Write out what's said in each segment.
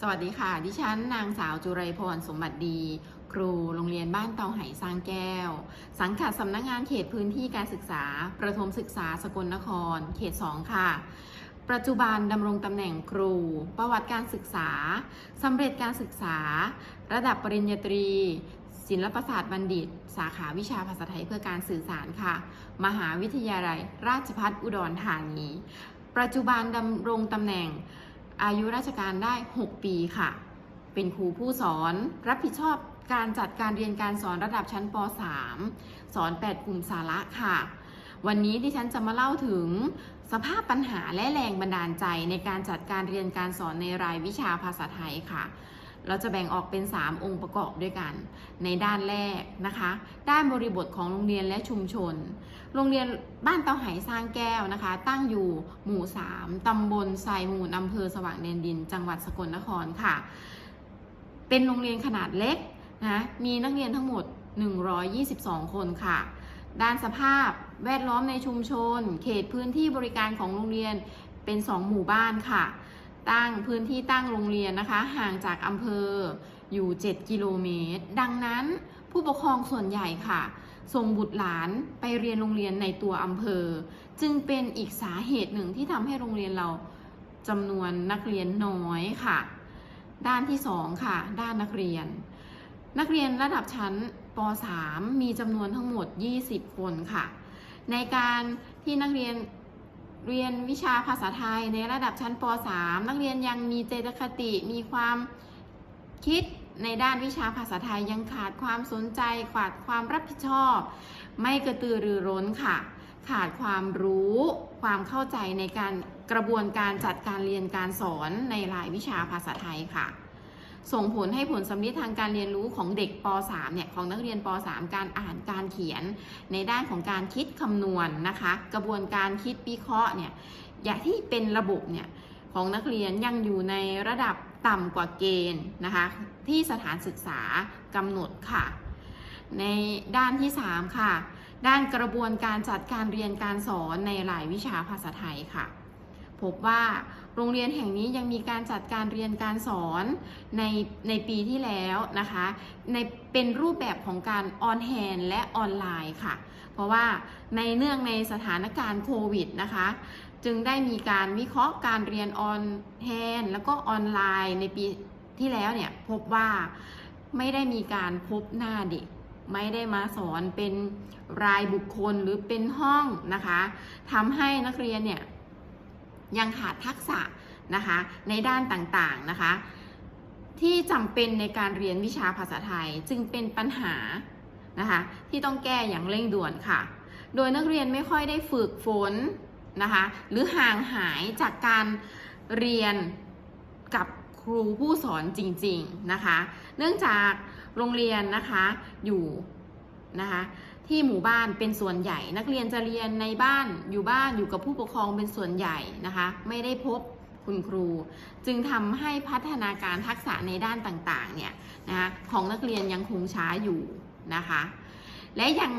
สวัสดีค่ะ ดิฉันนางสาวจุไรพรสมบัติดี ครูโรงเรียนบ้านเตาไหสร้างแก้ว สังกัดสำนักงานเขตพื้นที่การศึกษา ประถมศึกษาสกลนคร เขต 2 ค่ะ ปัจจุบันดำรงตำแหน่งครู ประวัติการศึกษาสำเร็จการศึกษา ระดับปริญญาตรี ศิลปศาสตร์บัณฑิต สาขาวิชาภาษาไทยเพื่อการสื่อสารค่ะ มหาวิทยาลัย ราชภัฏอุดรธานี ปัจจุบันดำรงตำแหน่ง อายุราชการได้ 6 ปีค่ะ เป็นครูผู้สอนรับผิดชอบการจัดการเรียนการสอนระดับชั้นป .3 สอน 8 กลุ่มสาระค่ะ วันนี้ที่ฉันจะมาเล่าถึงสภาพปัญหาและแรงบันดาลใจในการจัดการเรียนการสอนในรายวิชาภาษาไทยค่ะ เราจะแบ่งออกเป็น 3 องค์ประกอบด้วยกัน ในด้านแรกนะคะ ด้านบริบทของโรงเรียนและชุมชน โรงเรียนบ้านเตาไหสร้างแก้วนะคะ ตั้งอยู่หมู่ 3 ตำบลไซมูลอำเภอสว่างแดนดิน จังหวัดสกลนครค่ะ เป็นโรงเรียนขนาดเล็กนะ มีนักเรียนทั้งหมด 122 คนค่ะ ด้านสภาพแวดล้อมในชุมชน เขตพื้นที่บริการของโรงเรียนเป็น 2 หมู่บ้านค่ะ ตั้งพื้นที่ตั้งโรงเรียนนะคะ ห่างจากอำเภออยู่ 7 กิโลเมตร ดังนั้นผู้ปกครองส่วนใหญ่ค่ะ ส่งบุตรหลานไปเรียนโรงเรียนในตัวอำเภอ จึงเป็นอีกสาเหตุหนึ่งที่ทำให้โรงเรียนเราจำนวนนักเรียนน้อยค่ะ ด้านที่ 2 ค่ะ ด้านนักเรียน นักเรียนระดับชั้นป .3 มีจำนวนทั้งหมด 20 คนค่ะ ในการที่นักเรียน เรียนวิชาภาษาไทยในระดับชั้นป .3 นักเรียนยังมีเจตคติมีความคิดในด้านวิชาภาษาไทยยังขาดความสนใจ ขาดความรับผิดชอบ ไม่กระตือรือร้นค่ะ ขาดความรู้ ความเข้าใจในการกระบวนการจัดการเรียนการสอนในรายวิชาภาษาไทยค่ะ ส่งผลให้ผลสำลิทางการเรียนรู้ของเด็กป .3 เนี่ยของนักเรียนป .3 การอ่านการเขียน ในด้านของการคิดคำนวณนะคะ กระบวนการคิดวิเคราะห์เนี่ยอย่างที่เป็นระบบเนี่ยของนักเรียนยังอยู่ในระดับต่ำกว่าเกณฑ์นะคะที่สถานศึกษากำหนดค่ะ ในด้านที่ 3 ค่ะ ด้านกระบวนการจัดการเรียนการสอนในหลายวิชาภาษาไทยค่ะ พบว่าโรงเรียนแห่งนี้ยังมีการจัดการเรียนการสอนในในปีที่แล้วนะคะในเป็นรูปแบบของการออนแฮนและออนไลน์ค่ะ เพราะว่าในเนื่องในสถานการณ์โควิดนะคะจึงได้มีการวิเคราะห์การเรียนออนแฮนแล้วก็ออนไลน์ในปีที่แล้วเนี่ยพบว่าไม่ได้มีการพบหน้าเด็กไม่ได้มาสอนเป็นรายบุคคลหรือเป็นห้องนะคะทำให้นักเรียนเนี่ย ยังขาดทักษะนะคะในด้านต่างๆนะคะ ที่จำเป็นในการเรียนวิชาภาษาไทยจึงเป็นปัญหานะคะที่ต้องแก้อย่างเร่งด่วนค่ะ โดยนักเรียนไม่ค่อยได้ฝึกฝนนะคะหรือห่างหายจากการเรียนกับครูผู้สอนจริง ๆ นะคะ เนื่องจากโรงเรียนนะคะอยู่นะคะ ที่หมู่บ้านเป็นส่วนใหญ่ นักเรียนจะเรียนในบ้านอยู่บ้านอยู่กับผู้ปกครองเป็นส่วนใหญ่นะคะ ไม่ได้พบคุณครู จึงทำให้พัฒนาการทักษะในด้านต่างๆเนี่ยนะคะของนักเรียนยังคงช้าอยู่นะคะ และยัง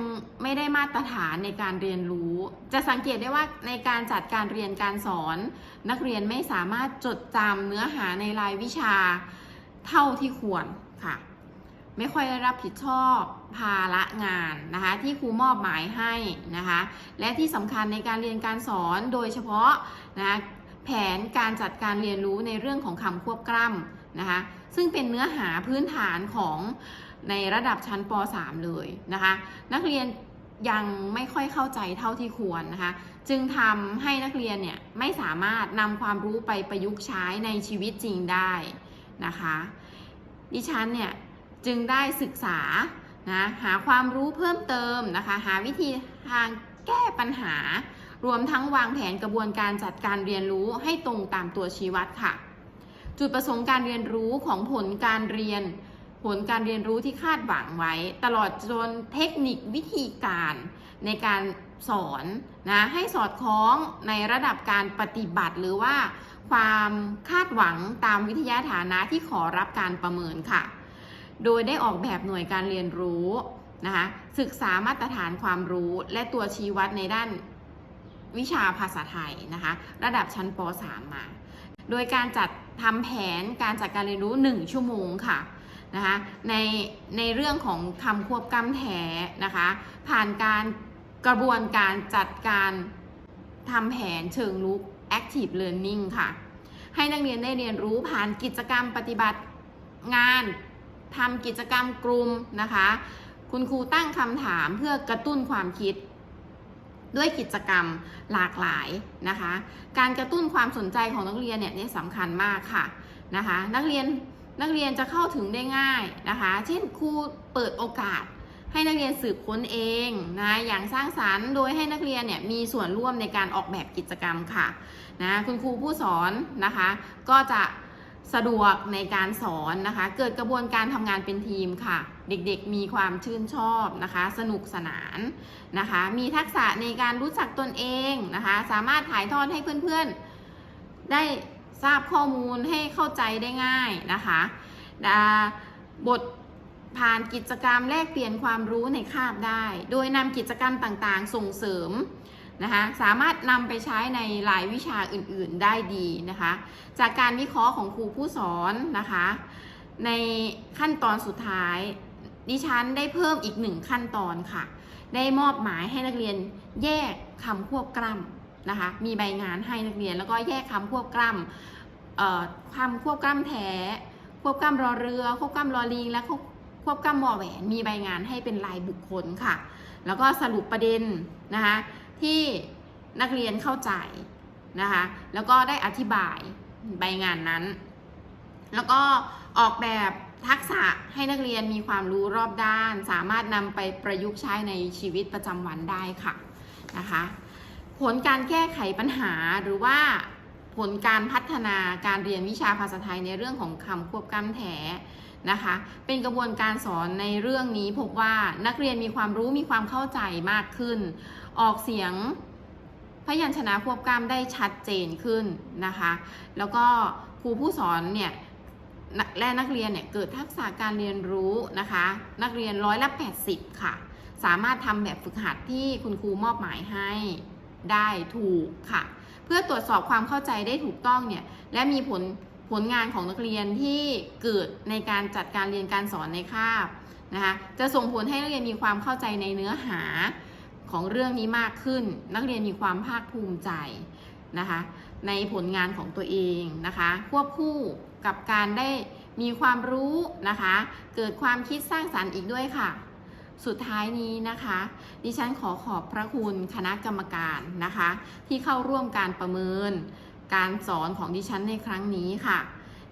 ไม่ได้มาตรฐานในการเรียนรู้ จะสังเกตได้ว่าในการจัดการเรียนการสอน นักเรียนไม่สามารถจดจำเนื้อหาในรายวิชาเท่าที่ควรค่ะ ไม่ค่อยได้รับผิดชอบ ภาระงานนะคะที่ครูมอบหมายให้นะคะและที่สำคัญในการเรียนการสอนโดยเฉพาะนะคะแผนการจัดการเรียนรู้ในเรื่องของคำควบกล้ำนะคะซึ่งเป็นเนื้อหาพื้นฐานของในระดับชั้นป .3 เลยนะคะนักเรียนยังไม่ค่อยเข้าใจเท่าที่ควรนะคะ จึงทำให้นักเรียนเนี่ยไม่สามารถนำความรู้ไปประยุกต์ใช้ในชีวิตจริงได้นะคะ ดิฉันเนี่ยจึงได้ศึกษา นะหาความรู้เพิ่มเติมนะคะหาวิธีทางแก้ปัญหา รวมทั้งวางแผนกระบวนการจัดการเรียนรู้ให้ตรงตามตัวชี้วัดค่ะ จุดประสงค์การเรียนรู้ของผลการเรียน ผลการเรียนรู้ที่คาดหวังไว้ ตลอดจนเทคนิควิธีการในการสอนนะให้สอดคล้องในระดับการปฏิบัติหรือว่าความคาดหวังตามวิทยาฐานะที่ขอรับการประเมินค่ะ โดยได้ออกแบบหน่วยการเรียนรู้นะคะศึกษามาตรฐานความรู้และตัวชี้วัดในด้านวิชาภาษาไทยนะคะระดับชั้นป .3 มา โดยการจัดทำแผนการจัดการเรียนรู้ 1 ชั่วโมงค่ะนะคะในในเรื่องของคำควบกล้ำแท้นะคะผ่านการกระบวนการจัดการทำแผนเชิงลุก active learning ค่ะ ให้นักเรียนได้เรียนรู้ผ่านกิจกรรมปฏิบัติงาน ทำกิจกรรมกลุ่มนะคะ คุณครูตั้งคำถามเพื่อกระตุ้นความคิดด้วยกิจกรรมหลากหลายนะคะ การกระตุ้นความสนใจของนักเรียนเนี่ยนี่สำคัญมากค่ะนะคะ นักเรียนนักเรียนจะเข้าถึงได้ง่ายนะคะ เช่นครูเปิดโอกาสให้นักเรียนสืบค้นเองนะอย่างสร้างสารรค์โดยให้นักเรียนเนี่ยมีส่วนร่วมในการออกแบบกิจกรรมค่ะนะคุณครูผู้สอนนะคะ ก็จะ สะดวกในการสอนนะคะ เกิดกระบวนการทำงานเป็นทีมค่ะ เด็กๆมีความชื่นชอบนะคะ สนุกสนานนะคะ มีทักษะในการรู้จักตนเองนะคะ สามารถถ่ายทอดให้เพื่อนๆ ได้ทราบข้อมูลให้เข้าใจได้ง่ายนะคะอ่าบทผ่านกิจกรรมแลกเปลี่ยนความรู้ในคาบได้ โดยนำกิจกรรมต่างๆ ส่งเสริม นะคะสามารถนำไปใช้ในหลายวิชาอื่นๆได้ดีนะคะ จากการวิเคราะห์ของครูผู้สอนนะคะ ในขั้นตอนสุดท้าย ดิฉันได้เพิ่มอีกหนึ่งขั้นตอนค่ะ ได้มอบหมายให้นักเรียนแยกคำควบกล้ำนะคะ มีใบงานให้นักเรียนแล้วก็แยกคำควบกล้ำคำควบกล้ำแท้ ควบกล้ำรอเรือ ควบกล้ำรอลิงและควบควบกล้ำวอแหวน มีใบงานให้เป็นรายบุคคลค่ะ แล้วก็สรุปประเด็นนะคะ ที่นักเรียนเข้าใจนะคะแล้วก็ได้อธิบายใบงานนั้น แล้วก็ออกแบบทักษะให้นักเรียนมีความรู้รอบด้าน สามารถนำไปประยุกต์ใช้ในชีวิตประจำวันได้ค่ะนะคะผลการแก้ไขปัญหาหรือว่าผลการพัฒนาการเรียนวิชาภาษาไทยในเรื่องของคำควบกล้ำแถนะคะ เป็นกระบวนการสอนในเรื่องนี้พบว่านักเรียนมีความรู้มีความเข้าใจมากขึ้น ออกเสียงพยัญชนะควบกล้ำได้ชัดเจนขึ้นนะคะ แล้วก็ครูผู้สอนเนี่ยและนักเรียนเนี่ยเกิดทักษะการเรียนรู้นะคะ นักเรียนร้อยละ 80 ค่ะ สามารถทำแบบฝึกหัดที่คุณครูมอบหมายให้ได้ถูกค่ะ เพื่อตรวจสอบความเข้าใจได้ถูกต้องเนี่ยและมีผลผลงานของนักเรียนที่เกิดในการจัดการเรียนการสอนในคาบนะคะจะส่งผลให้นักเรียนมีความเข้าใจในเนื้อหา ของเรื่องนี้มากขึ้น นักเรียนมีความภาคภูมิใจนะคะ ในผลงานของตัวเองนะคะ ควบคู่กับการได้มีความรู้นะคะ เกิดความคิดสร้างสรรค์อีกด้วยค่ะ สุดท้ายนี้นะคะ ดิฉันขอขอบพระคุณคณะกรรมการนะคะ ที่เข้าร่วมการประเมิน การสอนของดิฉันในครั้งนี้ค่ะ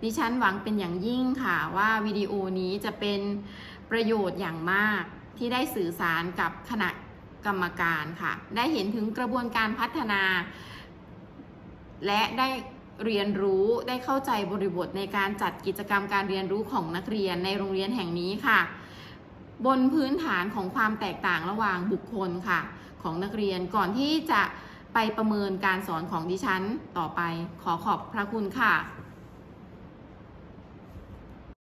ดิฉันหวังเป็นอย่างยิ่งค่ะว่าวิดีโอนี้จะเป็นประโยชน์อย่างมากที่ได้สื่อสารกับคณะ กรรมการค่ะ ได้เห็นถึงกระบวนการพัฒนา และได้เรียนรู้ได้เข้าใจบริบทในการจัดกิจกรรมการเรียนรู้ของนักเรียนในโรงเรียนแห่งนี้ค่ะ บนพื้นฐานของความแตกต่างระหว่างบุคคลค่ะ ของนักเรียนก่อนที่จะไปประเมินการสอนของดิฉันต่อไปขอขอบพระคุณค่ะ